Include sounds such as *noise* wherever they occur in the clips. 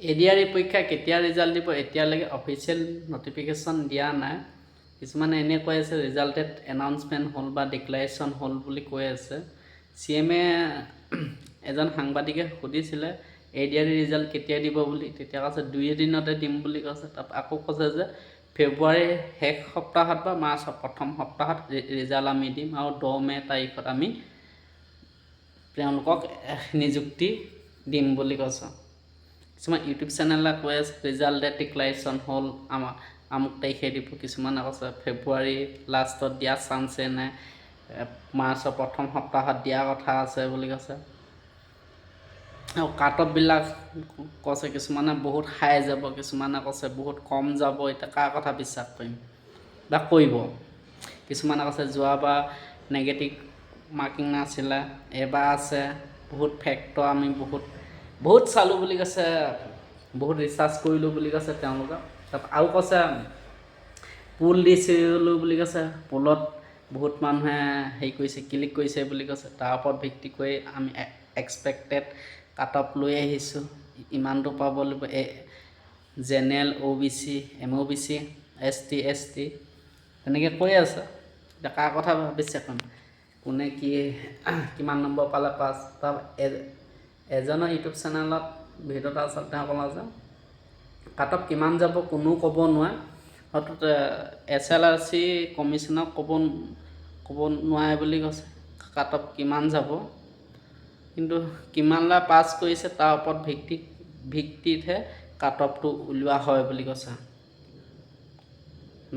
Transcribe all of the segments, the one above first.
A D R ই পৰীক্ষা কেতিয়া result দিব এতিয়ালৈকে অফিচিয়েল নটিফিকেশ্যন দিয়া নাই। কিছুমানে এনে কৈ আছে ৰিজাল্টেড এনাউন্সমেণ্ট হ'ল বা ডিক্লেৰেশ্যন হ'ল বুলি কৈ আছে। চি এম *clears throat* এজন সাংবাদিকে সুধিছিলে এ ডি আৰ ৰিজাল্ট কেতিয়া দিব বুলি? তেতিয়া কৈছে দুই এদিনতে দিম বুলি কৈছে। তাৰপৰা আকৌ কৈছে যে ফেব্ৰুৱাৰীৰ শেষ সপ্তাহত বা মাৰ্চৰ প্ৰথম সপ্তাহত ৰিজাল্ট আমি দিম আৰু দহ মে' তাৰিখত আমি তেওঁলোকক নিযুক্তি দিম বুলি কৈছে। কিছুমান ইউটিউব চেনেলে কৈ আছে ৰিজাল্ট ডিক্লাৰেশ্যন হ'ল আমাৰ আমুক তাৰিখে দিব কিছুমানে কৈছে ফেব্ৰুৱাৰী লাষ্টত দিয়া চান্সে নাই মাৰ্চৰ প্ৰথম সপ্তাহত দিয়া কথা আছে বুলি কৈছে। আৰু কাট অফবিলাক কৈছে কিছুমানে বহুত হাই যাব কিছুমানে কৈছে বহুত কম যাব এতিয়া কাৰ কথা বিশ্বাস কৰিম? বা কৰিব? কিছুমানে কৈছে যোৱাবাৰ নেগেটিভ মাৰ্কিং নাছিলে এইবাৰ আছে বহুত ফেক্টৰ আমি বহুত বহুত চালোঁ বুলি কৈছে, বহুত ৰিচাৰ্চ কৰিলোঁ বুলি কৈছে তেওঁলোকে। তাৰপৰা আৰু কৈছে পুল দিছিলোঁ বুলি কৈছে পুলত বহুত মানুহে হেৰি কৰিছে ক্লিক কৰিছে বুলি কৈছে। তাৰ ওপৰত ভিত্তি কৰি আমি এক্সপেক্টেড কাট অফ লৈ আহিছোঁ। ইমানটো পাব লাগিব, এ general O' B C M O' B C S T S T তেনেকৈ কৈ আছে। এতিয়া কাৰ কথা ভাবিছে কোন? কোনে কি, কিমান নম্বৰ পালে পাছ? তাৰ এজনৰ ইউটিউব চেনেলত ভিডিঅ'টা ক'লে যে কাট অফ কিমান যাব কোনো ক'ব নোৱাৰে। এছ এল আৰ চি কমিশ্যনক ক'ব ক'ব নোৱাৰে বুলি কৈছে। কাট অফ কিমান যাব। কিন্তু কিমানলা পাছ কৰিছে তাৰ ওপৰত ভিত্তি ভিত্তিতহে কাট অফটো উলিওৱা হয় বুলি কৈছে।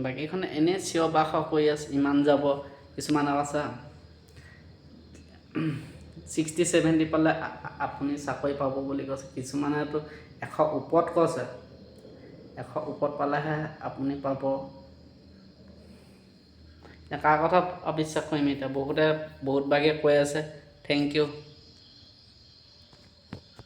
বাকীখন এনেই চিঞৰ বাখৰ কৰি আছে ইমান যাব কিছুমানে কৈছে ছিক্সটি ছেভেণ্টি পালে আপুনি চাকৰি পাব বুলি কৈছে। কিছুমানেতো এশ ওপৰত কৈছে। এশ ওপৰত পালেহে আপুনি পাব। কাৰ কথা অবিশ্বাস কৰিম এতিয়া। বহুতে বহুত ভাগে কৈ আছে। Thank U